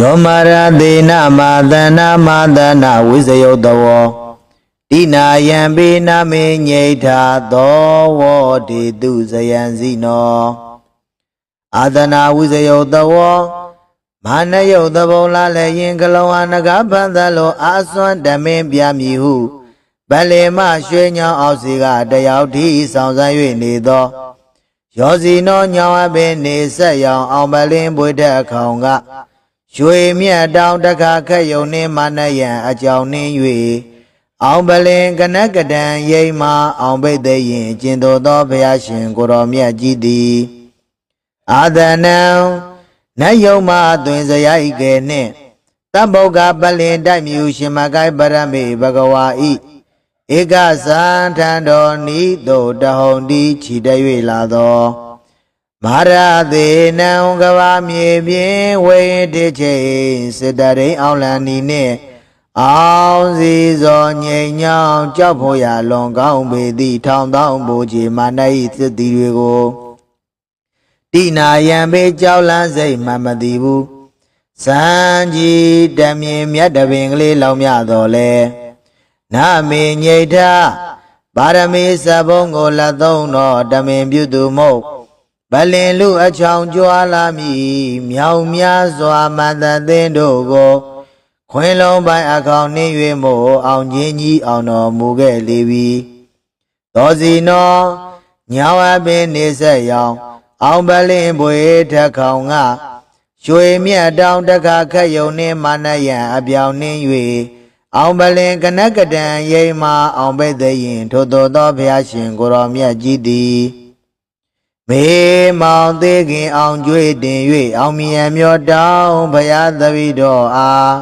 ယောမရသေနမာသနာမာသနာဝိဇယုတဝောတိနာယံပေနမေညိထာသောဝောတေတုဇယံစီနောအာသနာဝိဇယုတဝောမာနယုတ်သဘုံလာလည်းယင်ကလောဟာနဂဖန်သလိုအာစွမ်းဓမင်းပြမည်ဟုဗလေမရွှေညောင်းအောက်စီကတယောက်ဒီဆောင်ဆန်း၍နေသောရောစီနောညောင်းအပင်နေဆက်ရောင်အောင်ပလင်းပွေတဲ့အခောင်က ရွှေမြတ်တောင်တခါခက်ယုံနှင်းမနယံအကြောင်းနှင်း၍အောင်ပလင်းကနကဒံရိမ့်မာအောင်ပိတ်သိရင်ကျင်တော်သောဘုရားရှင်ကိုတော်မြတ်ကြီးသည်အာသနံနတ်ယုံမအသွင်စရိုက်ကဲနှင့်တဗ္ဗုဒ္ဓပလင်တိုက်မြူရှင်မကိုင်ပရမေဘဂဝါဤဧကသံထံတော်ဤသို့တဟုန်တီခြိတ၍လာသော မဟာရသေနံကဘာမြေပြင်ဝေတိချိန်စတရိန်အောင်လန်နီနှင့်အောင်စီဇောငိမ်ညောင်းကြောက်ဖို့ရလွန်ကောင်းပေသည့်ထောင်တောင်းဘူကြီးမာနဤသစ်တီတွေကိုတိနာယံပေကြောက်လန်းစိတ်မှမသိဘူးစံကြီးတမြင်မြတ်တပင်ကလေးလောင်မြတော်လဲနာမေညိဋ္ဌပါရမီစဘုံကိုလက်သုံးတော်တမင်ပြုသူမို့ ဗလင်လူအချောင်ကြွားလာမည်မြောင်များစွာမတသင်းတို့ကို ခွင်လုံးပိုင်းအကောင်နှင်း၍မို့အောင်ချင်းကြီးအောင်တော်မူခဲ့လေပြီသောစီနောညောင်အပင်နေဆက်ရောင်အောင်ပလင်ပွေထက်ခေါင်ကရွှေမြတ်တောင်တခါခက်ယုံနှင်းမနယံအပြောင်နှင်း၍အောင်ပလင်ကနကဒံရိမ့်မာအောင်ပိတ်သိရင်ထို့သောသောဘုရားရှင်ကိုရောမြတ်ကြီးသည် မေမောင်သေးခင်အောင်ကျွေးတင်၍အောင်မြတ်မြောတောင်းဘုရားသတိတော်အား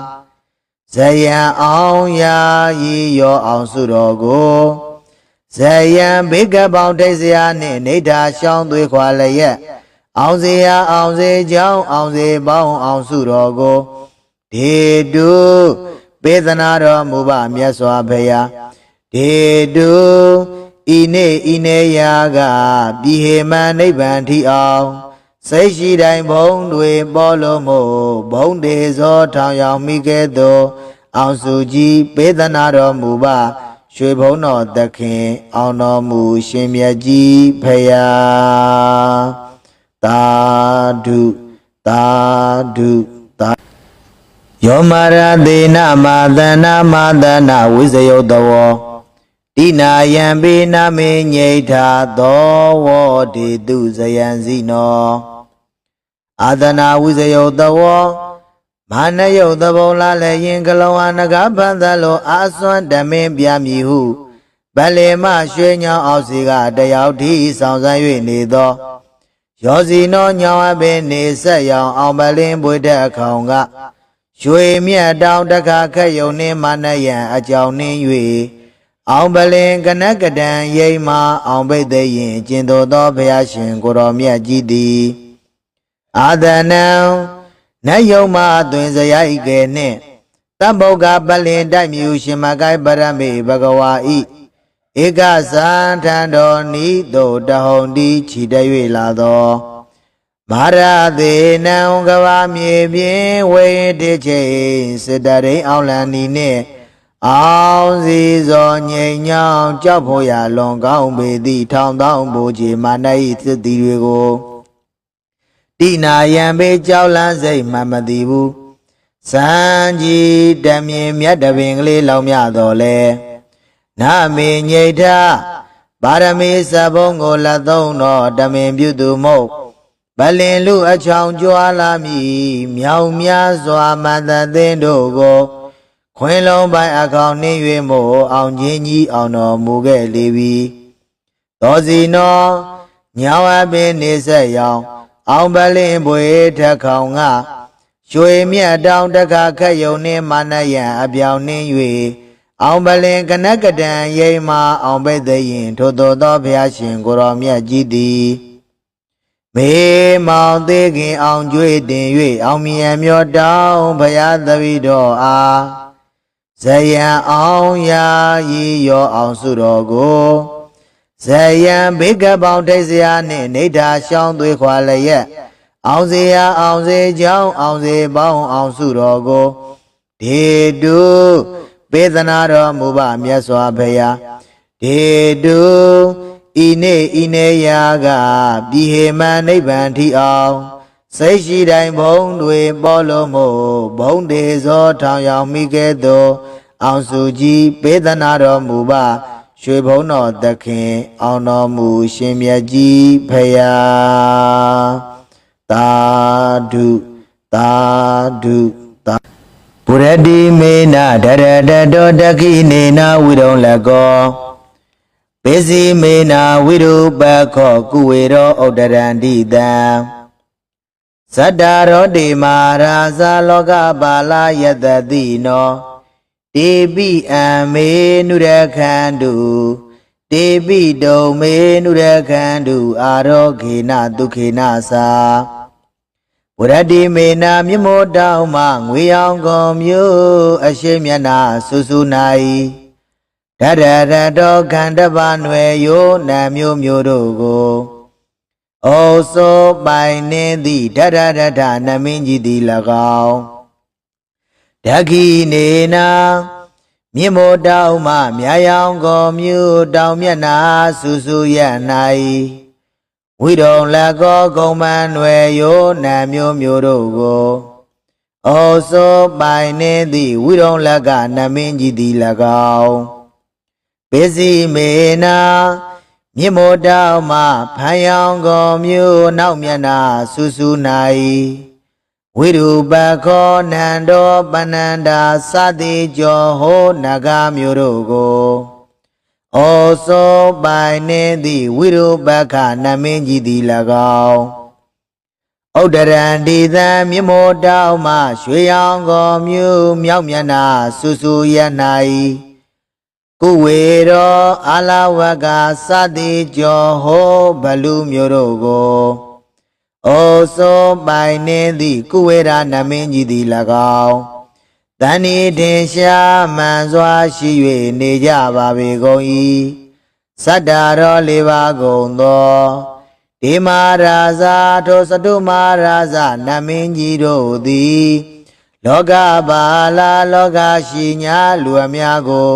ဇယံအောင်ရာရီရောအောင်စုတော်ကိုဇယံဘေကပေါင်းထိတ်စရာနှင့်နေထာရှောင်းသွေးခွာလျက်အောင်စေရအောင်စေကြောင်းအောင်စေပေါင်းအောင်စုတော်ကိုဒေတုပေသနာတော်မူပါမြတ်စွာဘုရားဒေတု ဤနေ့ဤနေရာကပြည်ဟေမံနိဗ္ဗာန်ထီအောင်စိတ်ရှိတိုင်းဘုံတွေပေါ်လို့မို့ဘုံတေဇောထောင်ရောင်မိခဲ့သောအောင်စုကြီးပေသနာတော်မူပါရွှေဘုံတော်သခင် အောင်တော်မူရှင်မြတ်ကြီးဖရာသာဓုသာဓုသာယောမရသေနမာသနာမာသနာဝိဇယုတဝော တိနာယံပေနမေညိထာသောဝောတေတုဇယံစီနောအာသနာဝိဇယုတဝောမာနယုတ်သဘုံလာလည်းယင်ကလောဟာနဂဖန်သလိုအာစွမ်းဓမင်းပြမည်ဟုဗလေမရွှေညောင်းအောက်စီကတယောက်ဒီဆောင်ဆန်း၍နေသောရောစီနောညောင်းအပင်နေဆက်ရောင်အောင်ပလင်းပွေတဲ့အခောင်ကရွှေမြတ်တောင်တခါခက်ယုံနှင်းမနယံအကြောင်းနှင်း၍ အောင်ပလင်ကနကဒံရိမ့်မာအောင်ပိတ်သိရင်ကျင်တော်သောဘုရားရှင်ကိုတော်မြတ်ကြီးသည်အာသနံနတ်ယုံမအသွင်စရိုက်ကဲနှင့်တဗ္ဗုဒ္ဓပလင်တိုက်မြူရှင်မကိုင်ပရမေဘဂဝါဤဧကသံထံတော်ဤသို့တဟုန်တီခြိတ၍လာသောမဟာရသေနံကဘာမြေပြင်ဝေတိချိန်စတရိန်အောင်လန်နီနှင့် အောင်စီဇောငိမ်ညောင်းကြောက်ဖို့ရလွန်ကောင်းပေသည့်ထောင်တောင်းဘူကြီးမာနဤသစ်တီတွေကိုတိနာယံပေကြောက်လန်းစိတ်မှမသိဘူးစံကြီးတမြင်မြတ်တပင်ကလေးလောင်မြတော်လဲနာမေညိဋ္ဌပါရမီစဘုံကိုလက်သုံးတော်တမင်ပြုသူမို့ဗလင်လူအချောင်ကြွားလာမည်မြောင်များစွာမတသင်းတို့ကို ခွင်လုံးပိုင်းအကောင်နှင်း၍မို့အောင်ချင်းကြီးအောင်တော်မူခဲ့လေပြီသောစီနောညောင်အပင်နေဆက်ရောင်အောင်ပလင်ပွေထက်ခေါင်ကရွှေမြတ်တောင်တခါခက်ယုံနှင်းမနယံအပြောင်နှင်း၍အောင်ပလင်ကနကဒံရိမ့်မာအောင်ပိတ်သိရင်ထို့သောသောဘုရားရှင်ကိုတော်မြတ်ကြီးသည်မေမောင်သေးခင်အောင်ကျွေးတင်၍အောင်မြတ်မြောတောင်းဘုရားသတိတော်အား ဇယံအောင်ရာရီရောအောင်စုတော်ကိုဇယံဘေကပေါင်းထိတ်စရာနှင့်နေထာရှောင်းသွေးခွာလျက်အောင်စေရအောင်စေကြောင်းအောင်စေပေါင်းအောင်စုတော်ကိုဒေတုပေးသနာတော်မူပါမြတ်စွာဘုရားဒေတုဤနေ့ဤနေရာကပြည်ဟေမံနိဗ္ဗာန်ထီအောင် စိတ်ရှိတိုင်းဘုံတွေပေါ်လို့မို့ဘုံတေဇောထောင်ရောက်မိခဲ့သောအောင်စုကြီးပေးသနာတော်မူပါရွှေဘုံတော်သခင် အောင်တော်မူရှင်မြတ်ကြီးဖရာသာဓုသာဓုသာပုရတိမေနဒရတတောတခိနေနဝိရုံလကောပေစီမေနဝိရုပခောကုဝေရောဥဒရန္တိတံ ဇတ္တရောတိမာရာဇာလောကပါလာယတတိနောတေပိအံမေနုရခန္တုတေပိတုံမေနုရခန္တုအာရောခေနဒုခေနသာဝရတိမေနာမြမောတောင်းမှငွေအောင်ကုန်မျိုးအရှိမျက်နာဆူဆူနိုင်ဓရရတောခန္ဓပနွယ်ယောနာမျိုးမျိုးတို့ကို ဩသောပိုင်နေသည့်ဓရရထနမင်းကြီးသည်၎င်းဓခိနေနာမြမောတောင်းမှမြာယောင်ကုန်မျိုးတောင်မျက်နာဆူဆူရ၌ဝိရုံလက်ကောကုံမန်ွယ်ယောနာမျိုးမျိုးတို့ကိုဩသောပိုင်နေသည့်ဝိရုံလက်ကနမင်းကြီးသည်၎င်းပေစီမေနာ မြမောတောင်းမှဖန်ယောင်ကုန်မျိုးနောက်မျက်နာဆူဆူ၌ဝိရုပခောနန္တောပဏန္တာသတိကျော်ဟောနဂမျိုးတို့ကိုဩသောပိုင်နေသည့်ဝိရုပခနမင်းကြီးသည်၎င်းဥဒရန္တိသံမြမောတောင်းမှရွှေရောင်ကောမျိုးမြောက်မျက်နာဆူဆူရ၌ ကုဝေရောအာလဝကသတိကျော်ဟောဘလူမျိုးတို့ကိုဩသောပိုင်နေသည့်ကုဝေရနမင်းကြီးသည်၎င်းတန်ဤတင်ရှားမှန်စွာရှိ၍နေကြပါပေကုန်၏စတ္တာရောလေးပါးကုန်သောဒီမာရာဇာထိုစတုမာရာဇနမင်းကြီးတို့သည် လောကပါလာလောကရှိညာလူအများကို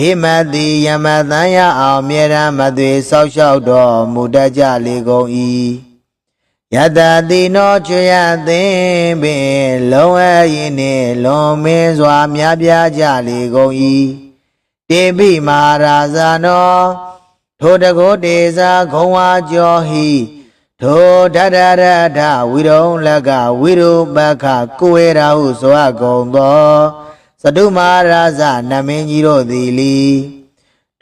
ဘေးမတိယမတန်ရအောင်မြေရန်မသွေဆောက်ရှောက်တော်မူတတ်ကြလေကုန်၏ယတတိနောချွေရသင်ပင်လုံးဝရင်နှင့်လွန်မင်းစွာများပြားကြလေကုန်၏တေပိမာရာဇာနောထိုတကောတေဇာဂုံဝါကျော်ဟိထိုဓရရထဝိရုံလကဝိရုပခကိုဝေရာဟုဆိုအပ်ကုန်သောသ တုမာရာဇနမင်းကြီးတို့သည်လီ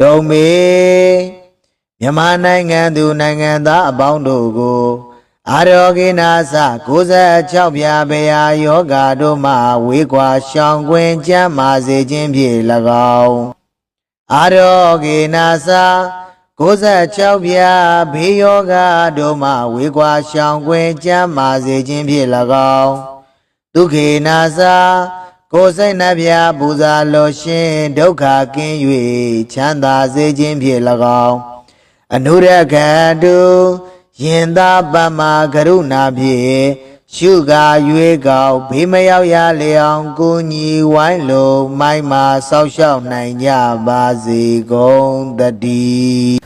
ဒုံမေမြန်မာနိုင်ငံသူနိုင်ငံသားအပေါင်းတို့ကိုအာရောဂိနာသ96ပြာဘယာယောဂါတို့မှဝေကွာရှောင်ကွင်ကြမ်းမာစေခြင်းဖြင့်၎င်းအာရောဂိနာသ96ပြာဘေးယောဂါတို့မှဝေကွာရှောင်ကွင်ကြမ်းမာစေခြင်းဖြင့်၎င်းဒုက္ခေနာသ ကိုယ်စိတ်နှပြပူဇာလောရှင်ဒုက္ခကင်း၍ချမ်းသာစေခြင်းဖြင့်၎င်းအနုရကတုယင်သာပမကရုဏာဖြင့်ရှုကာရွေးကောက်ဘေးမရောက်ရလေအောင်ကိုညီဝိုင်းလုံးမိုင်းမာဆောက်ရှောက်နိုင်ကြပါစေကုန်တည်း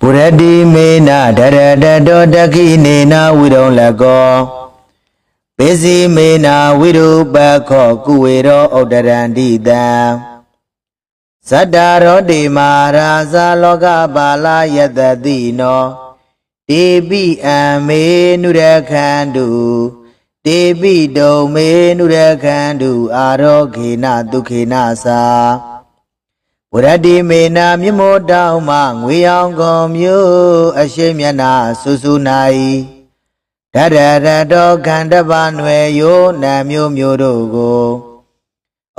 ပုရတိမေနဒရတတောတခိနေနဝိရုံလကော ပေစီမေနာဝိရုပခောကုဝေရောဥဒရန္တိတံဇတ္တရောတိမာရာဇာလောကပါလာယတတိနောတေပိအံမေနုရခန္တုတေပိတုံမေနုရခန္တုအာရောခေနဒုခေနသာဝရတိမေနာမြမောတောင်းမှငွေအောင်ကုန်မျိုးအရှိမျက်နာဆူဆူနိုင် ဓရရတောခန္ဓပနွယ်ယောနာမျိုးမျိုးတို့ကို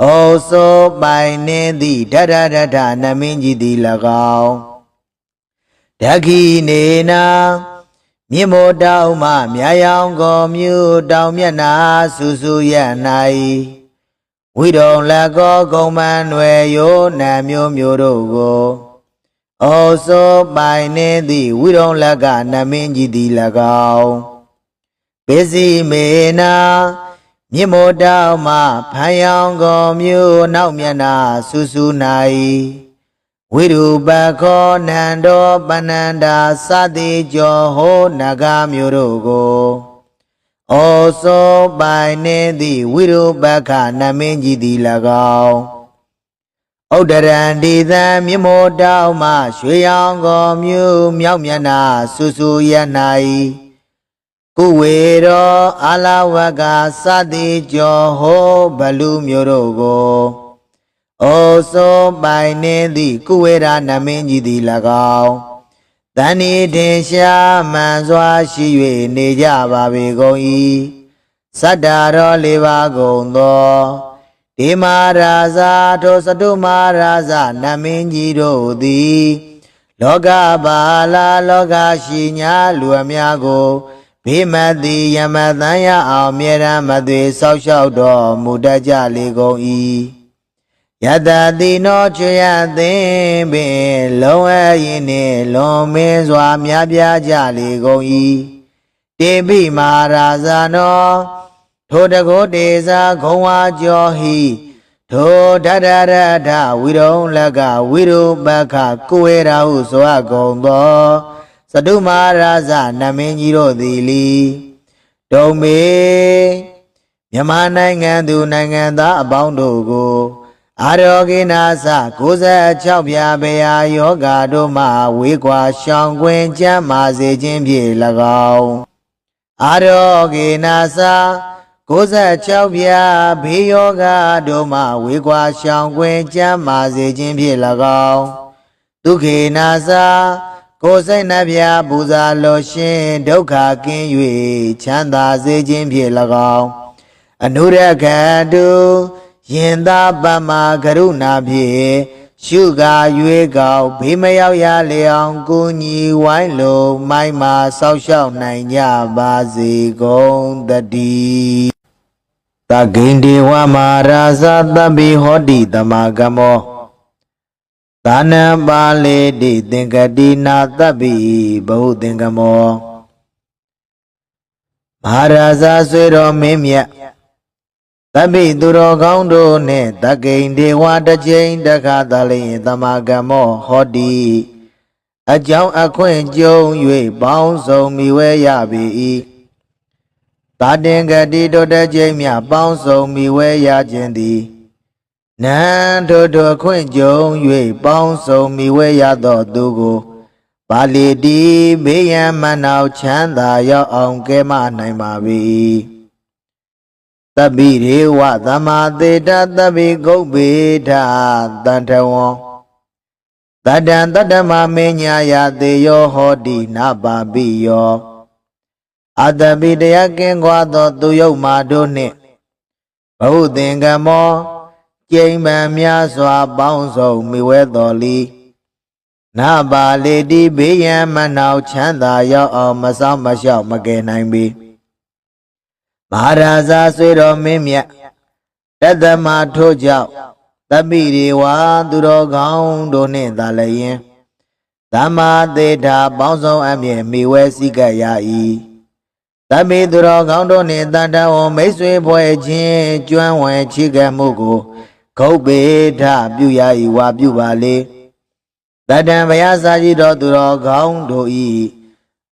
ဩသောပိုင်နေသည့်ဓရရထနမင်းကြီးသည်၎င်းဓခိနေနာမြင့်မို့တောင်းမှမြာယောင်ကောမြို့တောင်မျက်နာဆူဆူရ၌ဝိတုံလက်ကောကုံမန်ွယ်ယောနာမျိုးမျိုးတို့ကိုဩသောပိုင်နေသည့်ဝိတုံလက်ကနမင်းကြီးသည်၎င်း ပိစီမေနာမြင့်မို့တောက်မှဖန်ယောင်ကုန်မျိုးနောက်မျက်နာဆူဆူနိုင်ဝိရုပခောနန္တောပဏန္တာသတိကျော်ဟောနဂမျိုးတို့ကိုဩသောပိုင်နေသည့်ဝိရုပခနမင်းကြီးသည်၎င်းဥဒရန္တိသံမြမောတောက်မှရွှေရောင်ကောမျိုးမြောက်မျက်နာဆူဆူရ၌ ကုဝေရောအာလဝကသတိကျော်ဟောဘလူမျိုးတို့ကိုဩသောပိုင်နေသည့်ကုဝေရနမင်းကြီးသည်၎င်းတန်ဤတင်ရှားမှန်စွာရှိ၍နေကြပါပေကုန်၏စတ္တာရောလေးပါးကုန်သောဒီမာရာဇာထိုစတုမာရာဇနမင်းကြီးတို့သည် လောကပါလာလောကရှိညာလူအများကို ဘေးမတိယမတန်ရအောင်အမြဲတမ်းမသွေဆောက်ရှောက်တော်မူတတ်ကြလေကုန်၏ယတတိနောချွေရသင်ပင်လုံးအရင်နှင့်လွန်မင်းစွာမြားပြားကြလေကုန်၏တေပိမာရာဇာနောထိုတကောတေဇာဂုံဝါကျော်ဟိထိုဒဒရဒဝိရုံလကဝိရုပခကိုဝေရာဟုဆိုအပ်ကုန်သော စတုမာရာဇနမင်းကြီးတို့သည်လီဒုံမေမြန်မာနိုင်ငံသူနိုင်ငံသားအပေါင်းတို့ကိုအာရောဂိနာသ96ပြားဘေယာယောဂါတို့မှဝေကွာရှောင်ကွင်းကျမ်းမာစေခြင်းဖြင့်၎င်းအာရောဂိနာသ96ပြားဘေးယောဂါတို့မှဝေကွာရှောင်ကွင်းကျမ်းမာစေခြင်းဖြင့်၎င်းဒုက္ခေနာသ ကိုယ်စိတ်နှပြပူဇာလောရှင်ဒုက္ခကင်း၍ချမ်းသာစေခြင်းဖြင့်၎င်းအနုရကတုယင်သာပမကရုဏာဖြင့်ရှုကာရွေးကောက်ဘေးမရောက်ရလေအောင်ကိုညီဝိုင်းလုံးမိုင်းမာဆောက်ရှောက်နိုင်ကြပါစေကုန်တည်းတဂိန္ဒေဝမာရာဇသဗ္ဗေဟောတိတမဂမော သာနံပါလေတိသင်္ကတိနာတပ္ပိဘဟုသင်္ကမောမဟာရာဇဆွေတော်မင်းမြတ်တပ္ပိသူတော်ကောင်းတို့နှင့်တကိန်ဒေဝတစ်ချိန်တစ်ခါသလျင်တမဂမောဟောတိအကြောင်းအခွင့်ကြုံ၍ပေါင်းစုံမိဝဲရပေ၏တာတင်ဂတိတို့တစ်ချိန်မြပေါင်းစုံမိဝဲရခြင်းသည် နန္ထိုထိုခွင့်ကြုံ၍ပေါင်းစုံမိဝဲရသောသူကိုပါဠိတိဘေးရန်မနောက်ချမ်းသာရောက်အောင်ကဲမနိုင်ပါ၏တပိရေဝသမာသေတတပိဂုတ်ပေထတန်ထဝံတတံတတ္တမမေညာယသေယောဟောတိနာပါပိယောအတပိတရားကင်းကွာသောသူယုတ်မာတို့နှင့်ဘဟုသင်္ကမော ကျိန်ပံများစွာပေါင်းစုံမိဝဲတော်လီနာပါလေတိဘေးရန်မနောက်ချမ်းသာရောက်အောင်မဆောင်မလျှောက်မကယ်နိုင်ပေမဟာရာဇာဆွေတော်မင်းမြတ်တသမထို့ကြောင့်တပိရေဝါသူတော်ကောင်းတို့နှင့်သာလျင်သမ္မာသေတာပေါင်းစုံအမြဲမိဝဲစည်းကပ်ရ၏တပိသူတော်ကောင်းတို့နှင့်တန်တဝမိတ်ဆွေဖွဲ့ခြင်းကျွမ်းဝင်ချီးကပ်မှုကို ဂုတ်ပေထပြုရ၏ဝါပြုပါလေတတံဘုရားစာကြည်တော်သူတော်ကောင်းတို့ဤ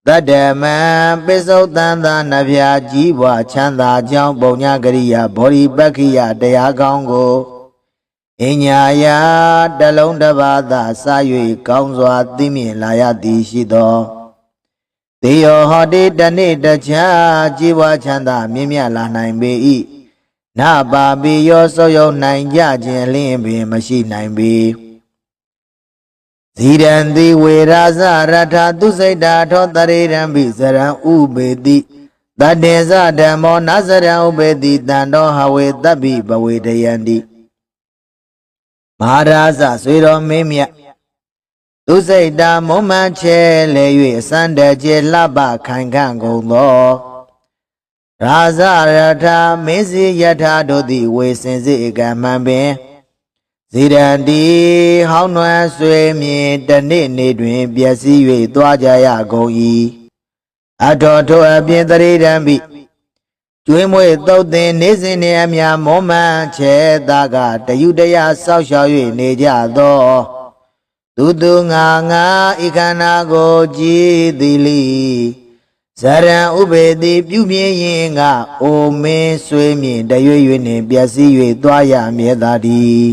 တတ္တမံပိစုတ်တန်သာနဗျာကြီးပွားချမ်းသာကြောင်းပုံညာကရိယာဘောဓိပက္ခိယတရားကောင်းကိုအညာယာတလုံးတစ်ပါးသာစ၍ကောင်းစွာသိမြင်လာရသည်ရှိသောသေယောဟောတိတနေ့တခြားကြီးပွားချမ်းသာမြင့်မြတ်လာနိုင်ပေ၏ နပါပိယောဆုပ်ယုံနိုင်ကြခြင်းလင်းပင်မရှိနိုင်ပေဇီရန်တိဝေရာဇရထသူစိတ်တာထောတရေရံပိဇရံဥပေတိတတေဇဓမ္မောနဇရံဥပေတိတန်တော်ဟဝေတပိဘဝေတယံတိမဟာရာဇဆွေတော်မင်းမြတ်သူစိတ်တာမုံမှန်ချဲလေ၍အစန္တကျေလှပခိုင်ခန့်ကုန်သော ရာဇရထမင်းစီယထာတို့သည်ဝေစင်စေကမှန်ပင်ဇိရန်တီဟောင်းနွမ်းဆွေမြင်တနေ့နေ့တွင်ပျက်စီး၍သွားကြရကုန်၏အတော်ထိုအပြင်တရေတံပိကျွေးမွေတုတ်တင်နေစဉ်နေအမြမောမှန်ချဲတာကတယုတရဆောက်ရှောက်၍နေကြသောသူသူငါငါဧကနာကိုကြည်သည်လီ ဇရံဥပေတိပြုမြင်ရင်ကအိုမင်းဆွေးမြင်တရွေ့၍နှင့်ပျက်စီး၍သွားရမြဲသာသည်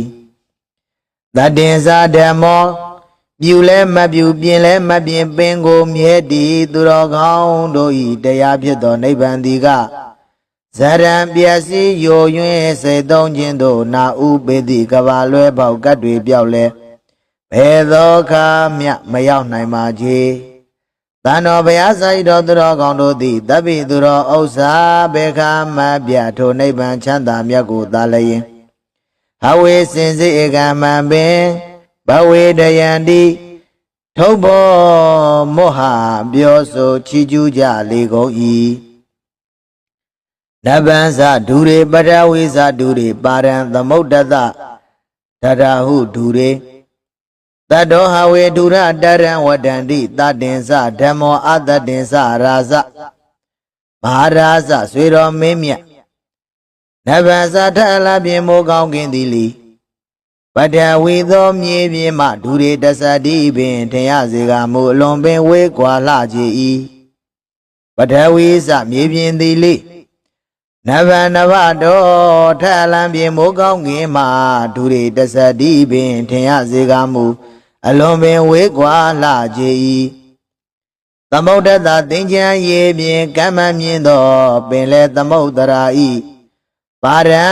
တတင်္စာဓမ္မောပြုလဲမပြုပြင်လဲမပြင်ပင်ကိုမြဲတည်သူတော်ကောင်းတို့ဤတရားဖြစ်သောနိဗ္ဗာန်ဒီကဇရံပျက်စီးယိုယွင်းစေသုံးခြင်းတို့နာဥပေတိကဘာလွဲပေါက်ကတ်တွေပြောက်လဲဘယ်သောခါမျှမရောက်နိုင်ပါချေ တန်တော်ဘုရားဆိုင်တော်သူတော်ကောင်းတို့သည်တပိသူတော်ဥစ္စာဘေခာမပြထိုနိဗ္ဗာန်ချမ်းသာမြတ်ကိုသာလျင်ဟဝေစင်စိဧကမံပင်ဘဝေတယန္တိထုပ်ဘောမောဟပြောဆိုချီးကျူးကြလေကုန်၏နဗ္ဗံဇဒူရေပရဝိဇဒူရေပါရံသမုဒ္ဒတတရဟုဒူရေ တတောဟဝေဒုရတရံဝတ္တန္တိတတင်္စဓမ္မောအတတင်္စရာဇမဟာရာဇဆွေတော်မင်းမြတ်နဗ္ဗဇာထအလားပြင်မိုးကောင်းကင်သည်လီပတ္တဝီသောမြေပြင်မှဒူရေတသတိပင်ထင်ရစေကမူအလွန်ပင်ဝေးကွာလှကြ၏ပတ္တဝီစမြေပြင်သည်လီနဗ္ဗနဗတော်ထအလံပြင်မိုးကောင်းကင်မှဒူရေတသတိပင်ထင်ရစေကမူ အလွန်ပင်ဝေးကွာလှကြ၏သမုဒ္ဒတသင်္ချံရေပြင်ကမ္မမြင်သော ပင်လေသမုဒ္ဒရာဤပါရံ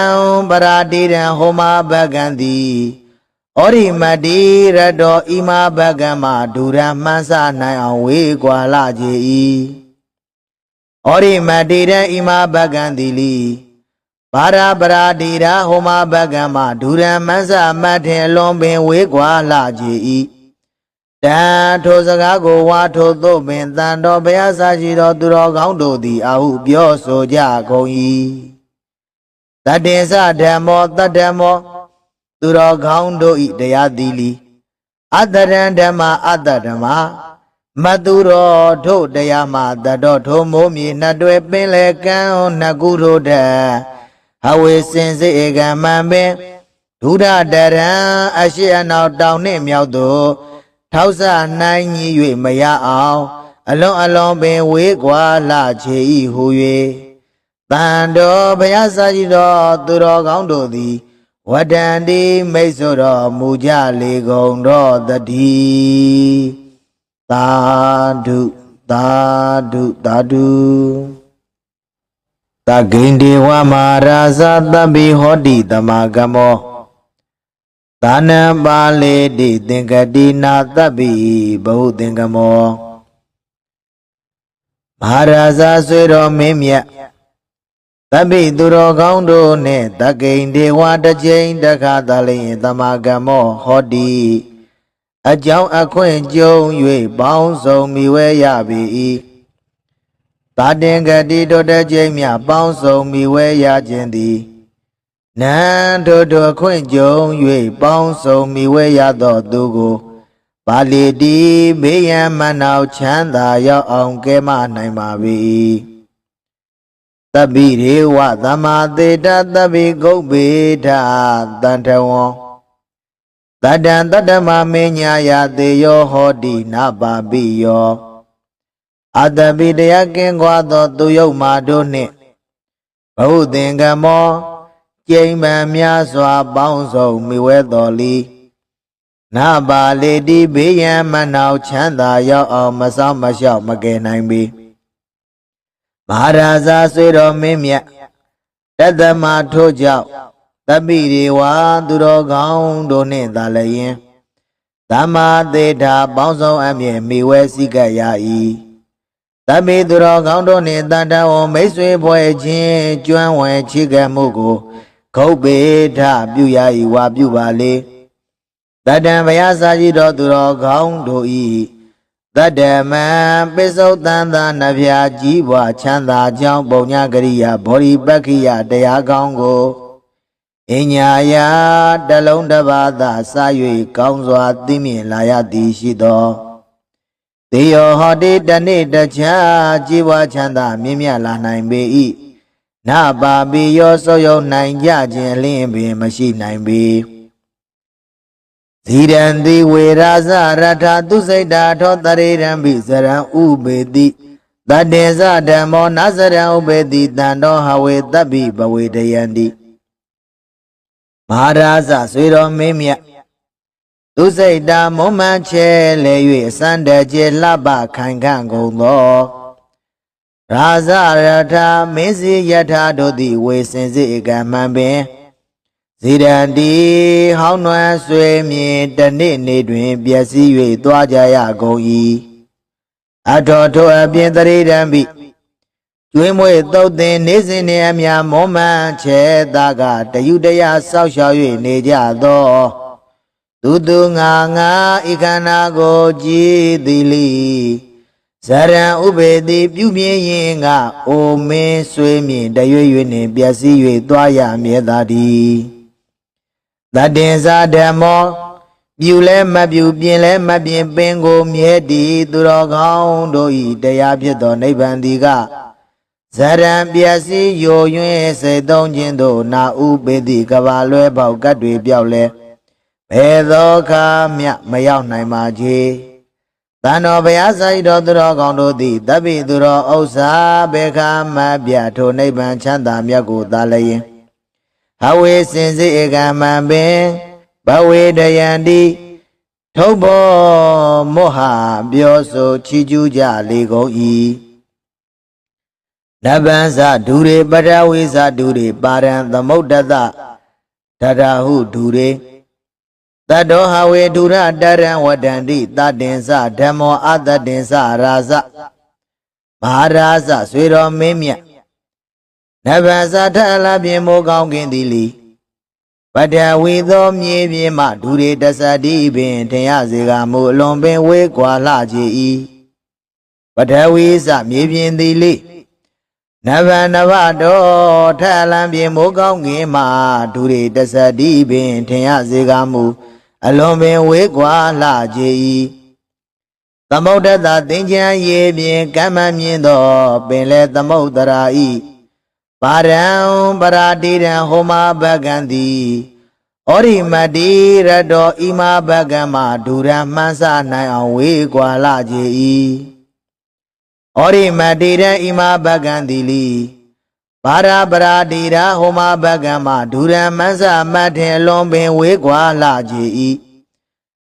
ပရာတိရံဟောမဘဂံတိဩရိမတိရတောဣမဘဂံမှာဒူရံမှန်းဆနိုင်အောင်ဝေးကွာလာကြ၏ဩရိမတိရံဣမဘဂံတိလိ ပါရပရာတိရဟောမဘဂံမှာဒူရံမှန်းဆမတ်ထင်အလွန်ပင်ဝေးကွာလာကြ၏တန်ထိုစကားကိုဝါထိုသို့ပင်တန်တော်ဘုရားစာရှိတော်သူတော်ကောင်းတို့သည်အာဟုပြောဆိုကြကုန်၏တတ္တေသဓမ္မောတတ္တမောသူတော်ကောင်းတို့ဤတရားသီလီအတ္တရံဓမ္မအတ္တဓမ္မမတုရောထို့တရားမှာတတော်ထိုမိုးမြေနှစ်တွဲပင်လေကံနှစ်ခုထို့တ ဟဝေစင်စေဧကမံပင်ဒုရတရံအရှိအနောက်တောင်နှင့်မြောက်သို့ထောက်ဆနိုင်ကြီး၍မရအောင် အလွန်အလွန်ပင်ဝေးကွာလာချေဤဟူ၍တန်တော်ဘုရားစာကြည်တော်သူတော်ကောင်းတို့သည်ဝတ္တန္တိမိတ်ဆိုတော်မူကြလေကုန်တော်တည်းသာဓုသာဓုသာဓု တဂိန္ဒေဝမဟာရာဇသဗ္ဗိဟောတိတမဂမောသာနံပါလေတိသင်္ကတိနာသဗ္ဗိဘဟုသင်္ကမောမဟာရာဇဆွေတော်မင်းမြတ်တပိသူတော်ကောင်းတို့နှင့်တကိန်ဒေဝတစ်ကြိမ်တစ်ခါသလျင်တမကမောဟောတိအကြောင်းအခွင့်ကြုံ၍ပေါင်းစုံမိဝဲရပေ၏ တာတင်ဂတိတို့တစ်ကြိမ်မြပေါင်းစုံမိဝဲရခြင်းသည်နန္တို့တို့အခွင့်ကြုံ၍ပေါင်းစုံမိဝဲရသောသူကိုပါဠိတိဘေးရန်မနောက်ချမ်းသာရောက်အောင်ကဲမနိုင်ပါ၏တပိရေဝသမာသေတတပိဂုတ်ပေထတန်ထဝံတတံတတ္တမမေညာယသေယောဟောတိနပါပိယော အတပိတရားကင်းကွာသောသူယုတ်မာတို့နှင့်ဘဟုသင်္ကမောကျိမ့်ပံများစွာပေါင်းစုံမိဝဲတော်လီနပါလေတိဘေးရန်မနောက်ချမ်းသာရောက်အောင်မဆောင်မလျှောက်မကယ်နိုင်ပေမဟာရာဇာဆွေတော်မင်းမြတ်တသမထို့ကြောင့်တပိရေဝါသူတော်ကောင်းတို့နှင့်သာလျင်သမ္မာသေတာပေါင်းစုံအမြဲမိဝဲစည်းကပ်ရ၏ တပိသူတော်ကောင်းတို့နှင့်တန်တဝမိတ်ဆွေပွဲချင်းကျွမ်းဝဲချိကမှုကိုဂုတ်ပေထပြုရ၏ဝါပြုပါလေတတံဘုရားစာကြည်တော်သူတော်ကောင်းတို့၏တတ္တမံပိစုတ်တန်သာနှဖျာကြီးပွားချမ်းသာကြောင်းပုံညာကရိယာဘောဓိပက္ခိယတရားကောင်းကိုအညာယာတလုံးတစ်ပါးသာစ၍ကောင်းစွာသိမြင်လာရသည်ရှိသော သေယောဟောတိတနေ့တခြားကြီးပွားချမ်းသာမြင့်မြတ်လာနိုင်ပေ၏နာပါပိယောစောယောနိုင်ကြခြင်းလင်းပင်မရှိနိုင်ပေဇီရန်တိဝေရာဇရထသူစိတ်တာထောတရေရံပိဇရံဥပေတိတတ္တေဇဓမ္မောနဇရံဥပေတိတန်တော်ဟဝေတပ္ပိဘဝေတယန္တိမဟာရာဇဆွေတော်မင်းမြတ် သူစိတ်တာမုံမှန်ချဲလေ၍အစန္တကျေလှပခိုင်ခန့်ကုန်သောရာဇရထမင်းစီယထာတို့သည်ဝေစင်စိကံမှန်ပင်ဇိရန်တီဟောင်းနွမ်းဆွေမြင်တနေ့နေ့တွင်ပျက်စီး၍သွားကြရကုန်၏အထောထိုအပြင်တရေတံပိကျွေးမွေသုတ်သင်နေစဉ်နေအမြမောမှန်ချဲသာကတယုတရဆောက်ရှောက်၍နေကြသော သူသူငါငါဤခန္ဓာကိုကြည်သည်လီဇရံဥပေတိပြုမြင်ရင်ကအိုမင်းဆွေးမြင်တရွေ့ရွေ့နှင့်ပျက်စီး၍သွားရမြဲသာသည်တတ္တင်ဇာဓမ္မောပြုလဲမပြုပြင်လဲမပြင်ပင်ကိုမြဲတည်သူတော်ကောင်းတို့ဤတရားဖြစ်သောနိဗ္ဗာန်ဒီကဇရံပျက်စီးယိုယွင်းစေသုံးခြင်းတို့နာဥပေတိကဘာလွဲပေါက်ကတ်တွေပြောက်လဲ ဘယ်သောခါမျှမရောက်နိုင်ပါချေတန်တော်ဘုရားဆိုင်တော်သူတော်ကောင်းတို့သည်တပိသူတော်ဥစ္စာဘေခာမပြထိုနိဗ္ဗာန်ချမ်းသာမြတ်ကိုသာလျင်ဟဝေစင်စေဧကမံပင်ဘဝေတယန္တိထုတ်ဘောမောဟပြောဆိုချီးကျူးကြလေကုန်၏နဗ္ဗံဇဒူရေပရဝိဇဒူရေပါရံသမုဒ္ဒတတရဟုဒူရေ တတောဟဝေဒုရတရံဝတ္တန္တိတတင်္စဓမ္မောအတတင်္စရာဇမဟာရာဇဆွေတော်မင်းမြတ်နဗ္ဗံဇထအလပြင်မိုးကောင်းကင်သည်လီပတ္တဝီသောမြေပြင်မှဒူရေတသတိပင်ထင်ရစေကမူအလွန်ပင်ဝေးကွာလှကြ၏ပတ္တဝီစမြေပြင်သည်လေနဗ္ဗနဗတော်ထအလံပြင်မိုးကောင်းကင်မှဒူရေတသတိပင်ထင်ရစေကမူ အလွန်ပင်ဝေးကွာလှကြ၏သမုဒ္ဒတသင်္ချံရေပြင်ကမ္မမြင်သော ပင်လေသမုဒ္ဒရာဤပါရံပရာတိရံဟောမဘဂံတိဩရိမတိရတောဣမဘဂံမဒူရံမှန်းဆနိုင်အောင်ဝေးကွာလာကြ၏ဩရိမတိရံဣမဘဂံတိလိ ဘာရပရာတိရာဟောမဘဂံမဒူရံမှန်းဆမတ်ထင်အလွန်ပင်ဝေးကွာလာကြ၏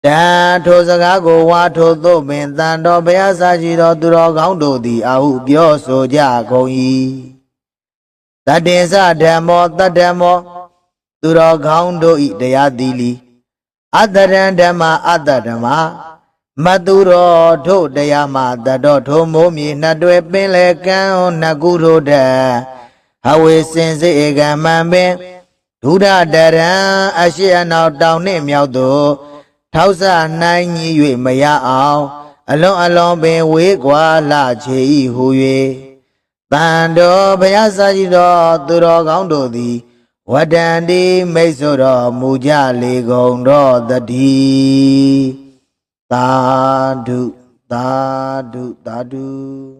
တန်ထိုစကားကိုဝါထိုသို့ပင်တန်တော်ဘုရားစာရှိတော်သူတော်ကောင်းတို့သည်အာဟုပြောဆိုကြကုန်၏တတ္တင်္စဓမ္မောတတ္တမောသူတော်ကောင်းတို့ဤတရားသီလီအတ္တရံဓမ္မအတ္တဓမ္မမတုရောထို့တရားမှာတတော်ထိုမိုးမြေနှစ်တွဲပင်လေကံနှစ်ခုထို့တဲ့ ဟဝေစင်စေကမံပင်ဒုဒတရံအရှိအနောက်တောင်နှင့်မြောက်သို့ထောက်ဆနိုင်ကြီး၍မရအောင် အလွန်အလွန်ပင်ဝေးကွာလာချေဤဟူ၍တန်တော်ဘုရားစာကြည်တော်သူတော်ကောင်းတို့သည်ဝတ္တန္တိမိတ်ဆိုတော်မူကြလေကုန်တော်တည်းသာဓုသာဓုသာဓု